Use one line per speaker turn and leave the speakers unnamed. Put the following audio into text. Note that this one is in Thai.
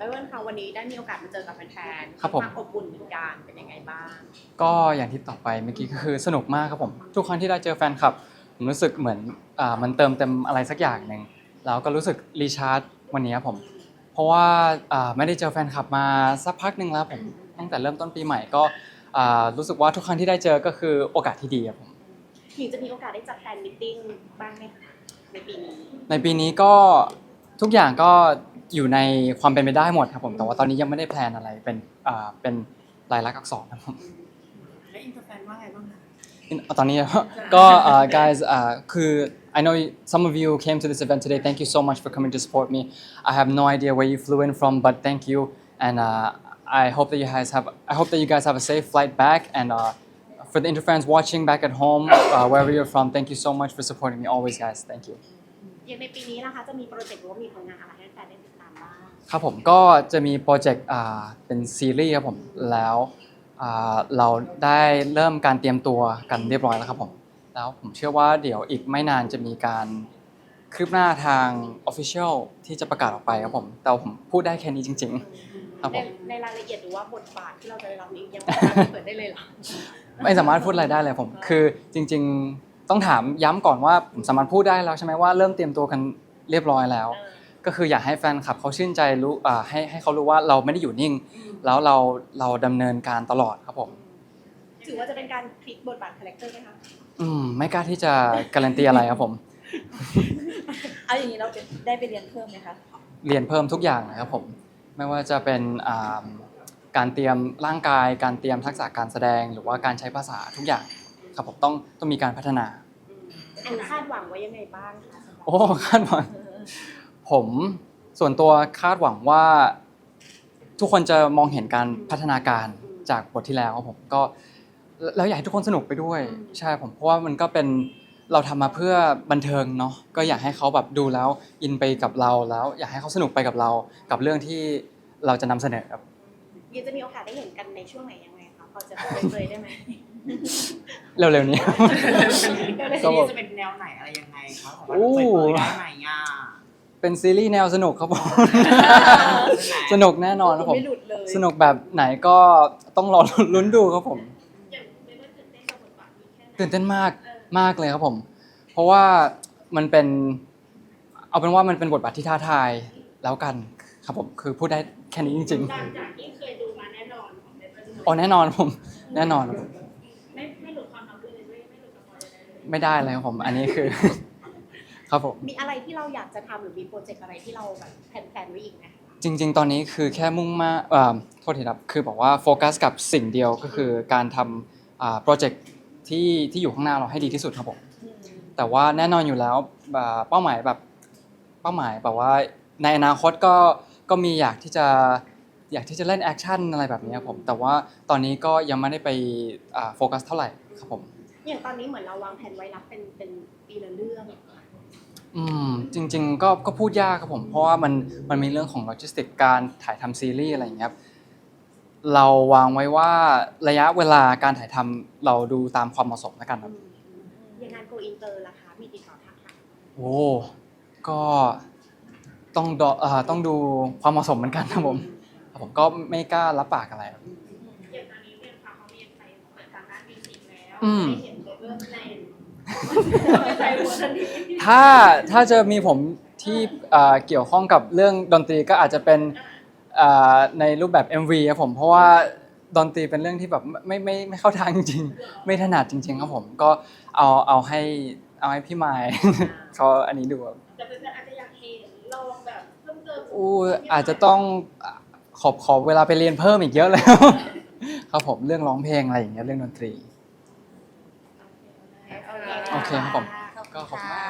ไปเวิร์นค่ะวันนี้ได้มีโอกาสมาเจอกับแฟนๆ
ครับผม
อบอุ่นเหมือนกันเป็นยังไงบ้าง
ก็อย่างที่ต่อไปเมื่อกี้ก็คือสนุกมากครับผม ทุกครั้งที่ได้เจอแฟนคลับผมรู้สึกเหมือนอ่ามันเติมเต็มอะไรสักอย่างหนึ่งแล้วก็รู้สึกรีชาร์จวันนี้ครับผม เพราะว่าอ่าไม่ได้เจอแฟนคลับมาสักพักหนึ่งแล้วผมตั้งแต่เริ่มต้นปีใหม่ก็อ่ารู้สึกว่าทุกครั้งที่ได้เจอก็คือโอกาสที่ดีครับผม
หญิงจะมีโอกาสได้จัดแฟนมิทติ้งบ้างไหมคะในปีนี้
ในปีนี้ก็ทุกอย่างก็ อยู่ในความเป็นไปได้หมดครับผม แต่ว่าตอนนี้ยังไม่ได้แพลนอะไรเป็นอ่าเป็นลายลักษณ์อักษรครับผม
และอินเตอร์แฟนว่าไงบ้างคะ
ตอนนี้ ก็ uh, guys uh, คือ I know some of you came to this event today thank you so much for coming to support me I have no idea where you flew in from but thank you and uh, I hope that you guys have I hope that you guys have a safe flight back and uh, for the Interfans watching back at home uh, wherever you're from thank you so much for supporting me always guys thank you
อย่างในปีนี้นะคะจะมีโปรเจกต์หรือว่ามีผลงานอะไรให้แฟนได้ติดตามบ้าง
ครับผมก็จะมีโปรเจกต์อ่าเป็นซีรีส์ครับผมแล้วอ่าเราได้เริ่มการเตรียมตัวกันเรียบร้อยแล้วครับผมแล้วผมเชื่อว่าเดี๋ยวอีกไม่นานจะมีการคืบหน้าทาง Official ที่จะประกาศออกไปครับผมแต่ผมพูดได้แค่นี้จริงๆครับผ
ใน
ม
ในรายละเอียดหรือว่าบทบาทที่เราจะได้รับนี้ยังไม่สามารถเปิดได้เลยเหรอ
ไม่สามารถพูดอะไรได้เลยผม คือจริง ๆ ต้องถามย้ำก่อนว่าผมสามารถพูดได้แล้วใช่ไหมว่าเริ่มเตรียมตัวกันเรียบร้อยแล้ว ก็คืออยากให้แฟนคลับเขาชื่นใจรู้อ่าให้ให้เขารู้ว่าเราไม่ได้อยู่นิ่ง แล้วเราเราดำเนินการตลอดครับผม
ถือว่าจะเป็นการพลิกบทบาทคาแรคเตอร์ไหมคะ
อืมไม่กล้าที่จะการันตีอะไรครับผม
เอาอย่างนี้เราจะได้ไปเรียนเพิ่มไหมคะ
เรียนเพิ่มทุกอย่างนะครับผมไม่ว่าจะเป็นอ่าการเตรียมร่างกาย การเตรียมทักษะการแสดง หรือว่าการใช้ภาษาทุกอย่าง ครับผมต้องต้องมีการพัฒนา
อันคาดหวังไว้ยังไงบ้างคะ
โอ้คาดหวังผมส่วนตัวคาดหวังว่า ทุกคนจะมองเห็นการพัฒนาการจากบทที่แล้วครับผมก็แล้วอยากให้ทุกคนสนุกไปด้วย ใช่ผมเพราะว่ามันก็เป็นเราทำมาเพื่อบันเทิงเนาะก็อยากให้เขาแบบดูแล้วอินไปกับเราแล้ว อยากให้เขาสนุกไปกับเรา กับเรื่องที่เราจะนำเสนอครับ
ยังจะมีโอกาสได้เห็นกันในช่วงไหนยังไงคะ พอจะเผยได้ไหม
เร็วๆนี้
ซีรีส์จะเป็นแนวไหนอะไรยังไงคะของว่า
โอ้
เปิดเผยได้ไหมอะ
เป็นซีรีส์แนวสนุกครับผม สนุกแน่นอนครับผม
ไม่หลุดเลย
สนุกแบบไหนก็ต้องรอลุ้นดูครับผมตื่นเต้นมากมากเลยครับผม เพราะว่ามันเป็น เอาเป็นว่ามันเป็นบทบาทที่ท้าทายแล้วกันครับผม คือพูดได้แค่นี้จริง
ตามจากที่เคยดูมาแน่นอน ของเบเบอร์
ๆอ๋อแน่นอนผม แน่นอนครับผม
ไม่ไม่หลุดความลับเลยไม่ไม่หลุดสปอยล์อะไรเลย
ไม่ได้เลยครับผม อันนี้คือ ครับผม
มีอะไรที่เราอยากจะทำหรือมีโปรเจกต์อะไรที่เราแบบแผนๆไว้อีกไหม
จริง ๆ ตอนนี้คือแค่มุ่งมาอ่าโทษทีครับ คือบอกว่าโฟกัสกับสิ่งเดียวก็คือการทำอ่าโปรเจกต์ที่ที่อยู่ข้างหน้าเราให้ดีที่สุดครับผม แต่ว่าแน่นอนอยู่แล้วแบบเป้าหมายแบบเป้าหมายแบบว่าในอนาคตก็ก็มีอยากที่จะ อยากที่จะเล่นแอคชั่นอะไรแบบนี้ครับผม แต่ว่าตอนนี้ก็ยังไม่ได้ไปอ่าโฟกัสเท่าไหร่ครับผม
อย่างตอนนี้เหมือนเราวางแผนไว้รับเป็นเป็นปีละเรื่อง
อืมจริง ๆ ก็ก็พูดยากครับผม เพราะว่ามันมันมีเรื่องของโลจิสติกการถ่ายทำซีรีส์อะไรอย่างเงี้ยครับเราวางไว้ว่าระยะเวลาการถ่ายทำเราดูตามความเหมาะสมแล้วกันครับ
อย่างงานโกอินเตอร์ล่ะคะมีติดต่อทักทาย
โอ้ก็ต้องดอเอ่อต้องดูความเหมาะสมเหมือนกันนะผมครับผม ก็ไม่กล้ารับปากอะไรครับ
อย่างตอนนี้เรียนค่ะเขาเรียนไปเปิดทางด้านมิวสิกแล้ว
อืม
ได้เห็นเบเบอร์ในใจหัวทันที
ถ้าถ้าจะมีผมที่เอ่อเกี่ยวข้องกับเรื่องดนตรีก็อาจจะเป็นเอ่อในรูปแบบ MV ครับผมเพราะว่าดนตรีเป็นเรื่องที่แบบไม่ไม่ไม่เข้าทางจริงๆไม่ถนัดจริง ๆ ครับผมก็เอาเอาให้เอาให้พี่ไมายเขาอันนี้ดูครับ
แต่เป็นอาจจะอยากเห็นลองแบบเพิ่มเติม
อู้อาจจะต้อง ขอบขอบเวลาไปเรียนเพิ่มอีกเยอะแล้ว ครับผมเรื่องร้องเพลงอะไรอย่างเงี้ยเรื่องดนตรี โอเคครับผมก็ขอบคุณมาก